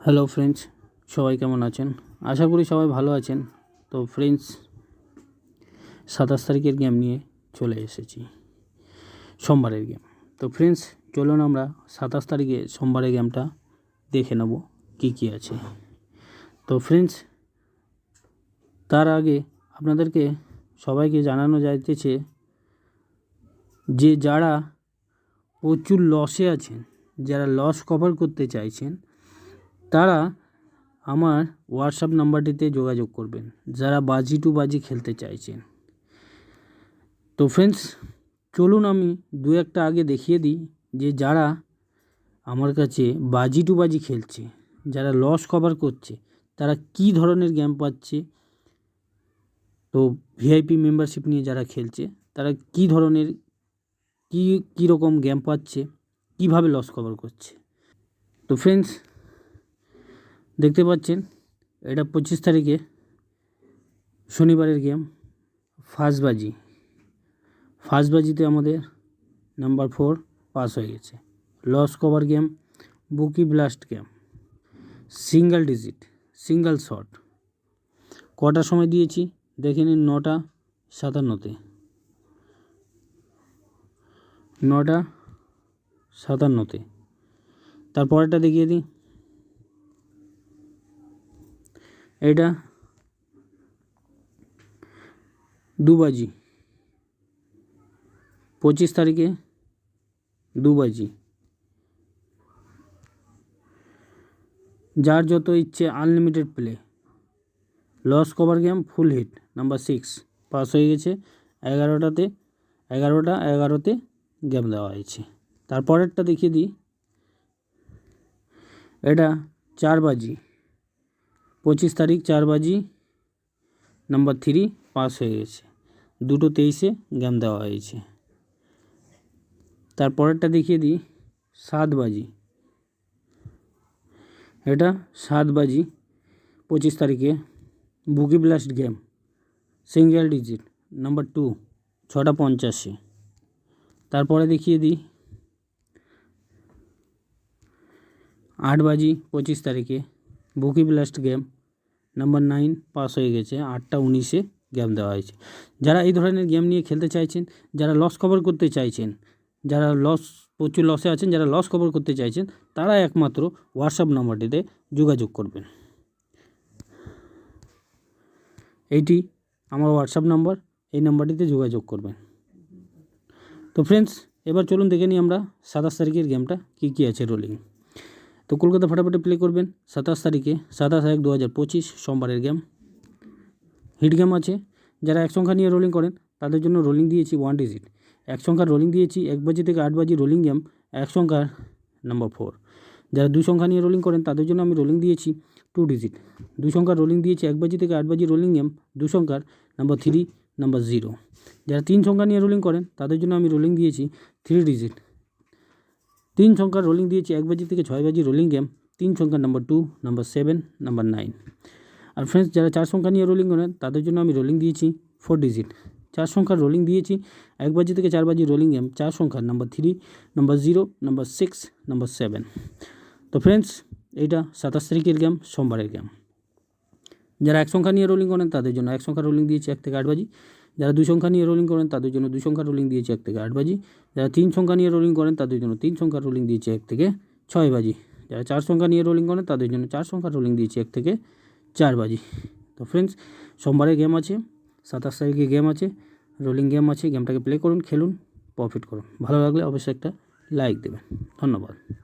Hello friends সবাই কেমন আছেন? আশা করি সবাই ভালো আছেন। তো ফ্রেন্ডস সাতাশ তারিখের গেম নিয়ে চলে এসেছি। সোমবারের গেম তো ফ্রেন্ডস চলুন আমরা সাতাশ তারিখে সোমবারের গেমটা দেখে নেব কী কী আছে। তো ফ্রেন্ডস তার আগে আপনাদেরকে সবাইকে জানানো যাইতেছে যে, যারা প্রচুর লসে আছেন, যারা লস কভার করতে চাইছেন তারা আমার হোয়াটসঅ্যাপ নাম্বারটিতে যোগাযোগ করবেন, যারা বাজি টু বাজি খেলতে চাইছেন তো ফ্রেন্ডস চলুন আমি দু একটা আগে দেখিয়ে দিই যে যারা আমার কাছে বাজি টু বাজি খেলছে, যারা লস কভার করছে, তারা কি ধরনের গেম পাচ্ছে, তো ভিআইপি মেম্বারশিপ নিয়ে যারা খেলছে, তারা কি ধরনের, কী কীরকম গেম পাচ্ছে, কীভাবে লস কভার করছে। তো ফ্রেন্ডস দেখতে পাচ্ছেন, এটা পঁচিশ তারিখে শনিবারের গেম ফার্স্টবাজি ফার্স্টবাজিতে আমাদের নাম্বার ফোর পাস হয়ে গেছে। Loss cover game, bookie blast game, single digit, single shot. কটার সময় দিয়েছি? দেখে নিন নটা সাতান্নতে। নটা সাতান্নতে। তারপরেরটা দেখিয়ে দিই। এটা দুবাজি। পঁচিশ তারিখে দুবাজি। যার যত ইচ্ছে unlimited play loss cover game full hit number six pass হয়ে গেছে। এগারোটাতে, এগারোটা, এগারোতে গেম দেওয়া হয়েছে। তারপরেরটা দেখিয়ে দিই। এটা চার বাজি পঁচিশ তারিখ চার বাজি নাম্বার থ্রি পাস হয়ে গেছে দুটো তেইশে গেম দেওয়া হয়েছে তারপরেরটা দেখিয়ে দিই সাত বাজি এটা সাত বাজি পঁচিশ তারিখে bookie blast game single digit number two ছটা পঞ্চাশে তারপরে দেখিয়ে দিই আট বাজি পঁচিশ তারিখে bookie blast game number nine pass হয়ে গেছে। আটটা উনিশে গেম দেওয়া হয়েছে। যারা এই ধরনের গেম নিয়ে খেলতে চাইছেন, যারা লস কভার করতে চাইছেন, যারা লস প্রচুর লসে আছেন, যারা লস কভার করতে চাইছেন, তারা একমাত্র হোয়াটসঅ্যাপ নাম্বারটিতে যোগাযোগ করবেন। এইটি আমার হোয়াটসঅ্যাপ নাম্বার, এই নাম্বারটিতে যোগাযোগ করবেন। তো ফ্রেন্ডস এবার চলুন দেখে নিই আমরা সাতাশ তারিখের গেমটা কী কী আছে রোলিং তো কলকাতা ফাটাফাটি প্লে করবেন। সাতাশ তারিখে, সাতাশ এক দু হাজার পঁচিশ সোমবারের গেম হিট গেম আছে। যারা এক সংখ্যা নিয়ে রোলিং করেন, তাদের জন্য রোলিং দিয়েছি ওয়ান ডিজিট এক সংখ্যার রোলিং দিয়েছি, এক বাজি থেকে আট বাজি রোলিং গেম এক সংখ্যার নাম্বার ফোর যারা দুই সংখ্যা নিয়ে রোলিং করেন, তাদের জন্য আমি রোলিং দিয়েছি টু ডিজিট দুই সংখ্যার রোলিং দিয়েছি, এক বাজি থেকে আট বাজি রোলিং গেম দু সংখ্যার নাম্বার থ্রি নাম্বার জিরো যারা তিন সংখ্যা নিয়ে রোলিং করেন, তাদের জন্য আমি রোলিং দিয়েছি থ্রি ডিজিট তিন সংখ্যার রোলিং দিয়েছি, এক বাজি থেকে ছয় বাজি রোলিং গেম তিন সংখ্যার number two number seven number nine আর ফ্রেন্ডস যারা চার সংখ্যা নিয়ে রোলিং করেন তাদের জন্য আমি রোলিং দিয়েছি ফোর ডিজিট চার সংখ্যার রোলিং দিয়েছি, এক বাজি থেকে চার বাজি রোলিং গেম চার সংখ্যার number three number zero number six number seven তো ফ্রেন্ডস এইটা সাতাশ তারিখের গেম সোমবারের গেম যারা এক সংখ্যা নিয়ে রোলিং করেন তাদের জন্য এক সংখ্যা রোলিং দিয়েছি, এক থেকে আট বাজি। যারা দুই সংখ্যা নিয়ে রোলিং করেন, তাদের জন্য দুই সংখ্যা রোলিং দিয়েছে এক থেকে আট বাজি। যারা তিন সংখ্যা নিয়ে রোলিং করেন, তাদের জন্য তিন সংখ্যা রোলিং দিয়েছে এক থেকে ছয় বাজি। যারা চার সংখ্যা নিয়ে রোলিং করেন, তাদের জন্য চার সংখ্যা রোলিং দিয়েছে এক থেকে চার বাজি। তো ফ্রেন্ডস সোমবারে গেম আছে, সাতাশ তারিখে গেম আছে রোলিং গেম আছে গেমটাকে প্লে করুন, খেলুন প্রফিট করুন। ভালো লাগলে অবশ্যই একটা লাইক দেবেন। ধন্যবাদ।